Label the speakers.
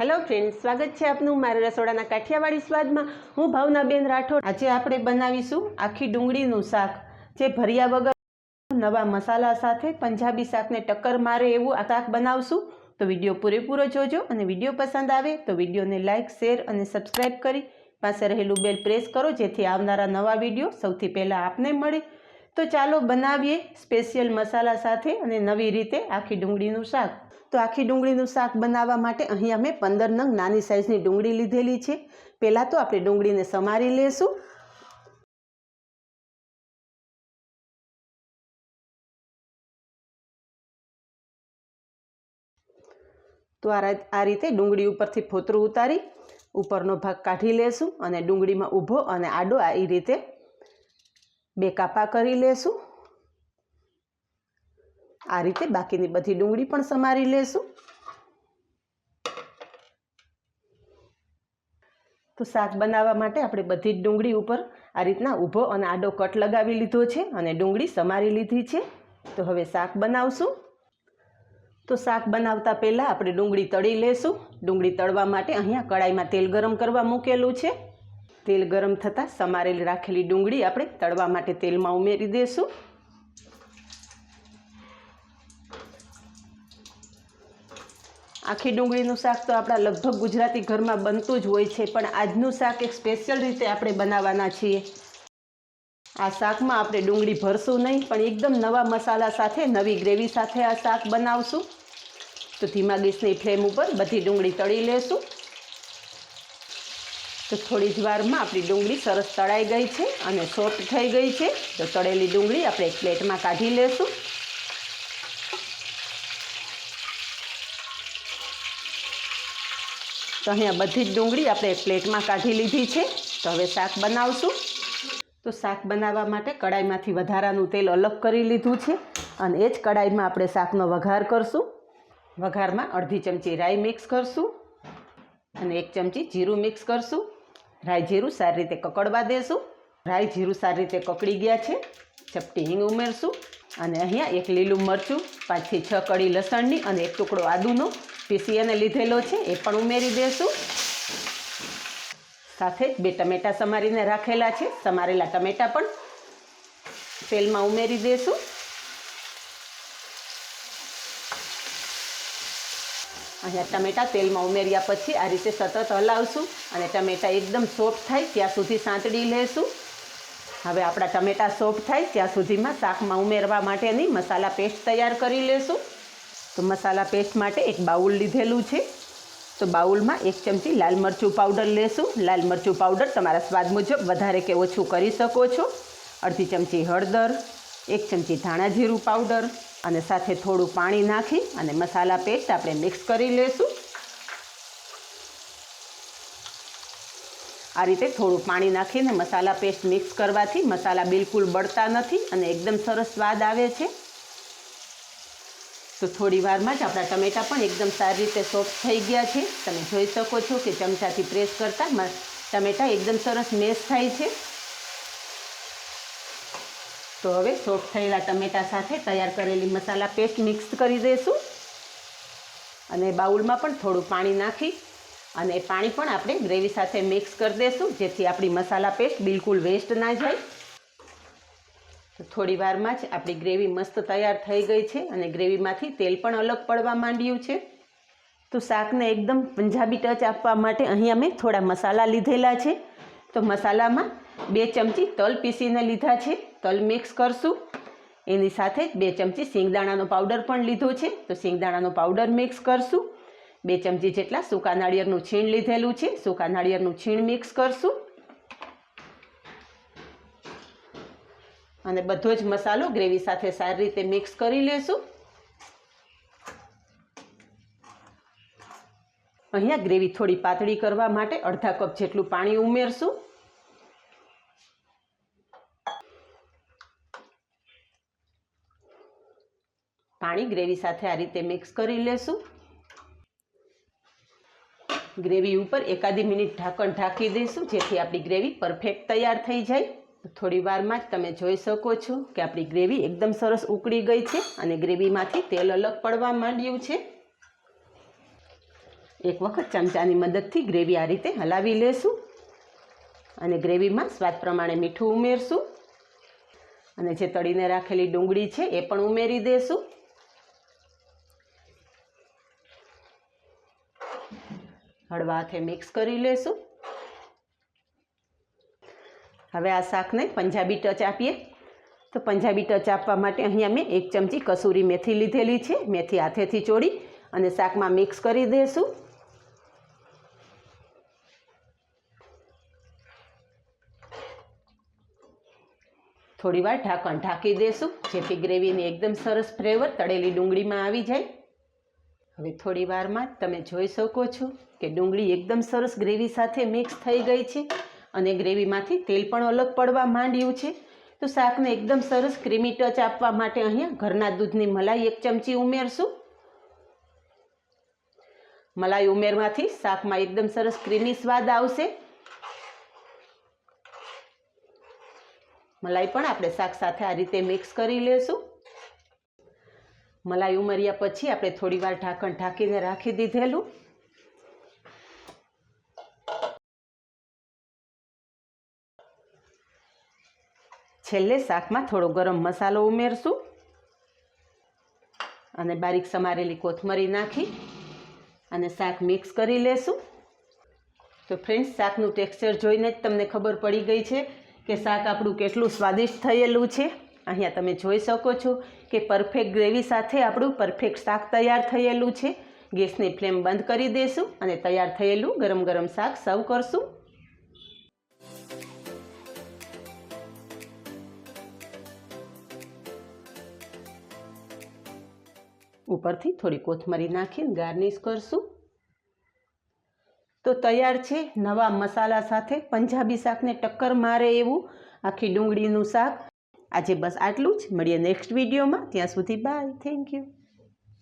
Speaker 1: Hello friend સ્વાગત છે આપનું મારા રસોડાના કાઠિયાવાડી સ્વાદમાં. હું ભાવનાબેન રાઠોડ. આજે આપણે બનાવીશું આખી ડુંગળીનું શાક, જે ભર્યા વગર નવા મસાલા સાથે પંજાબી શાકને ટક્કર મારે એવું આ શાક બનાવશું. તો વીડિયો પૂરેપૂરો જોજો અને વીડિયો પસંદ આવે તો વિડીયોને લાઇક શેર અને સબસ્ક્રાઈબ કરી પાસે રહેલું બેલ પ્રેસ કરો જેથી આવનારા નવા વીડિયો સૌથી પહેલાં આપને મળે. તો ચાલો બનાવીએ સ્પેશિયલ મસાલા સાથે અને નવી રીતે આખી ડુંગળીનું શાક. તો આખી ડુંગળીનું શાક બનાવવા માટે અહીંયા મેં પંદર નંગ નાની સાઇઝની ડુંગળી લીધેલી છે. પહેલાં તો આપણે ડુંગળીને સમારી લેશું. તો આ રીતે ડુંગળી ઉપરથી ફોતરું ઉતારી, ઉપરનો ભાગ કાઢી લેશું અને ડુંગળીમાં ઊભો અને આડો આ રીતે બે કાપા કરી લેશું. આ રીતે બાકીની બધી ડુંગળી પણ સમારી લેશું. તો શાક બનાવવા માટે આપણે બધી જ ડુંગળી ઉપર આ રીતના ઊભો અને આડો કટ લગાવી લીધો છે અને ડુંગળી સમારી લીધી છે. તો હવે શાક બનાવશું. તો શાક બનાવતા પહેલાં આપણે ડુંગળી તળી લેશું. ડુંગળી તળવા માટે અહીંયા કડાઈમાં તેલ ગરમ કરવા મૂકેલું છે. તેલ ગરમ થતાં સમારેલી રાખેલી ડુંગળી આપણે તળવા માટે તેલમાં ઉમેરી દઈશું આખી ડુંગળીનું શાક તો આપણા લગભગ ગુજરાતી ઘરમાં બનતું જ હોય છે, પણ આજનું શાક એક સ્પેશિયલ રીતે આપણે બનાવવાના છીએ. આ શાકમાં આપણે ડુંગળી ભરશું નહીં, પણ એકદમ નવા મસાલા સાથે, નવી ગ્રેવી સાથે આ શાક બનાવશું. તો ધીમા ગેસની ફ્લેમ ઉપર બધી ડુંગળી તળી લેશું. તો થોડી જ વારમાં આપણી ડુંગળી સરસ તળાઈ ગઈ છે અને સોફ્ટ થઈ ગઈ છે. તો તળેલી ડુંગળી આપણે એક પ્લેટમાં કાઢી લેશું. તો અહીંયા બધી જ ડુંગળી આપણે એક પ્લેટમાં કાઢી લીધી છે. તો હવે શાક બનાવશું. તો શાક બનાવવા માટે કડાઈમાંથી વધારાનું તેલ અલગ કરી લીધું છે અને એ જ કડાઈમાં આપણે શાકનો વઘાર કરશું. વઘારમાં અડધી ચમચી રાઈ મિક્સ કરશું અને એક ચમચી જીરું મિક્સ કરશું. રાઈ જીરું સારી રીતે કકડવા દેશું. રાઈ જીરું સારી રીતે કકડી ગયા છે. ચપટી હિંગ ઉમેરશું અને અહીંયા એક લીલું મરચું પાંચથી છ કડી લસણની અને એક ટુકડો આદુનો પીસી અને લીધેલો છે, એ પણ ઉમેરી દેશું. સાથે જ બે ટમેટાં સમારીને રાખેલા છે. સમારેલા ટમેટાં પણ તેલમાં ઉમેરી દેશું. અહીંયા ટમેટાં તેલમાં ઉમેર્યા પછી આ રીતે સતત હલાવશું અને ટમેટાં એકદમ સોફ્ટ થાય ત્યાં સુધી સાંતળી લેશું. હવે આપણા ટમેટાં સોફ્ટ થાય ત્યાં સુધીમાં શાકમાં ઉમેરવા માટેની મસાલા પેસ્ટ તૈયાર કરી લેશું. તો મસાલા પેસ્ટ માટે એક બાઉલ લીધેલું છે. તો બાઉલમાં એક ચમચી લાલ મરચું પાવડર લેશું. લાલ મરચું પાવડર તમારા સ્વાદ મુજબ વધારે કે ઓછું કરી શકો છો. અડધી ચમચી હળદર એક ચમચી ધાણા જીરું પાવડર અને સાથે થોડું પાણી નાખી અને મસાલા પેસ્ટ આપણે મિક્સ કરી લેશું. આ રીતે થોડું પાણી નાખીને મસાલા પેસ્ટ મિક્સ કરવાથી મસાલા બિલકુલ બળતા નથી અને એકદમ સરસ સ્વાદ આવે છે. તો થોડી વારમાં જ આપણા ટમેટાં પણ એકદમ સારી રીતે સોફ્ટ થઈ ગયા છે. તમે જોઈ શકો છો કે ચમચાથી પ્રેસ કરતાં ટમેટા ટમેટાં એકદમ સરસ મેશ થાય છે. તો હવે સોફ્ટ થયેલા ટમેટા સાથે તૈયાર કરેલી મસાલા પેસ્ટ મિક્સ કરી દઈશું. અને બાઉલમાં પણ થોડું પાણી નાખી અને પાણી પણ આપણે ગ્રેવી સાથે મિક્સ કરી દઈશું, જેથી આપણી મસાલા પેસ્ટ બિલકુલ વેસ્ટ ના જાય. તો થોડી વારમાં જ આપણી ગ્રેવી મસ્ત તૈયાર થઈ ગઈ છે અને ગ્રેવીમાંથી તેલ પણ અલગ પડવા માંડ્યું છે. તો શાકને એકદમ પંજાબી ટચ આપવા માટે અહીં અમે થોડા મસાલા લીધેલા છે. તો મસાલામાં બે ચમચી તલ પીસીને લીધા છે. તલ મિક્સ કરશું. એની સાથે જ બે ચમચી સિંગદાણાનો પાવડર પણ લીધો છે. તો સિંગદાણાનો પાવડર મિક્સ કરશું. બે ચમચી જેટલા સૂકા નાળિયેરનું છીણ લીધેલું છે. સૂકા નાળિયેરનું છીણ મિક્સ કરશું. અને બધો જ મસાલો ગ્રેવી સાથે સારી રીતે મિક્સ કરી લેશું. અહીંયા ગ્રેવી થોડી પાતળી કરવા માટે અડધા કપ જેટલું પાણી ઉમેરશું. પાણી ગ્રેવી સાથે આ રીતે મિક્સ કરી લેશું. ગ્રેવી ઉપર એકાદી મિનિટ ઢાંકણ ઢાંકી દઈશું, જેથી આપણી ગ્રેવી પરફેક્ટ તૈયાર થઈ જાય. થોડી વારમાં જ તમે જોઈ શકો છો કે આપણી ગ્રેવી એકદમ સરસ ઉકળી ગઈ છે અને ગ્રેવીમાંથી તેલ અલગ પડવા માંડ્યું છે. એક વખત ચમચાની મદદથી ગ્રેવી આ રીતે હલાવી લેશું અને ગ્રેવીમાં સ્વાદ પ્રમાણે મીઠું ઉમેરશું. અને જે તળીને રાખેલી ડુંગળી છે એ પણ ઉમેરી દેશું. હળવા હાથે મિક્સ કરી લેશું. હવે આ શાકને પંજાબી ટચ આપીએ. તો પંજાબી ટચ આપવા માટે અહીંયા મેં એક ચમચી કસૂરી મેથી લીધેલી છે. મેથી હાથેથી ચોળી અને શાકમાં મિક્સ કરી દઈશું થોડી વાર ઢાંકણ ઢાંકી દેશું, જેથી ગ્રેવીની એકદમ સરસ ફ્લેવર તળેલી ડુંગળીમાં આવી જાય. હવે થોડી વારમાં તમે જોઈ શકો છો કે ડુંગળી એકદમ સરસ ગ્રેવી સાથે મિક્સ થઈ ગઈ છે અને ગ્રેવીમાંથી તેલ પણ અલગ પડવા માંડ્યું છે. તો શાકને એકદમ સરસ ક્રીમી ટચ આપવા માટે અહીંયા ઘરના દૂધની મલાઈ એક ચમચી ઉમેરશું. મલાઈ ઉમેરવાથી શાકમાં એકદમ સરસ ક્રીમી સ્વાદ આવશે. મલાઈ પણ આપણે શાક સાથે આ રીતે મિક્સ કરી લેશું. મલાઈ ઉમર્યા પછી આપણે થોડી વાર ઢાંકણ ઢાંકીને રાખી દીધેલું. છેલ્લે શાકમાં થોડો ગરમ મસાલો ઉમેરશું અને બારીક સમારેલી કોથમરી નાખી અને શાક મિક્સ કરી લેશું. તો ફ્રેન્ડ્સ, શાકનું ટેક્સચર જોઈને જ તમને ખબર પડી ગઈ છે કે શાક આપણું કેટલું સ્વાદિષ્ટ થયેલું છે. અહીંયા તમે જોઈ શકો છો કે પરફેક્ટ ગ્રેવી સાથે આપણું પરફેક્ટ શાક તૈયાર થયેલું છે. ગેસની ફ્લેમ બંધ કરી દઈશું અને તૈયાર થયેલું ગરમ ગરમ શાક સર્વ કરશું. ઉપરથી થોડી કોથમરી નાખીને ગાર્નિશ કરશું. તો તૈયાર છે નવા મસાલા સાથે પંજાબી શાકને ટક્કર મારે એવું. આખી ડુંગળીનું શાક આજે બસ આટલું જ. મળીએ નેક્સ્ટ વિડીયોમાં ત્યાં સુધી બાય થેન્ક યુ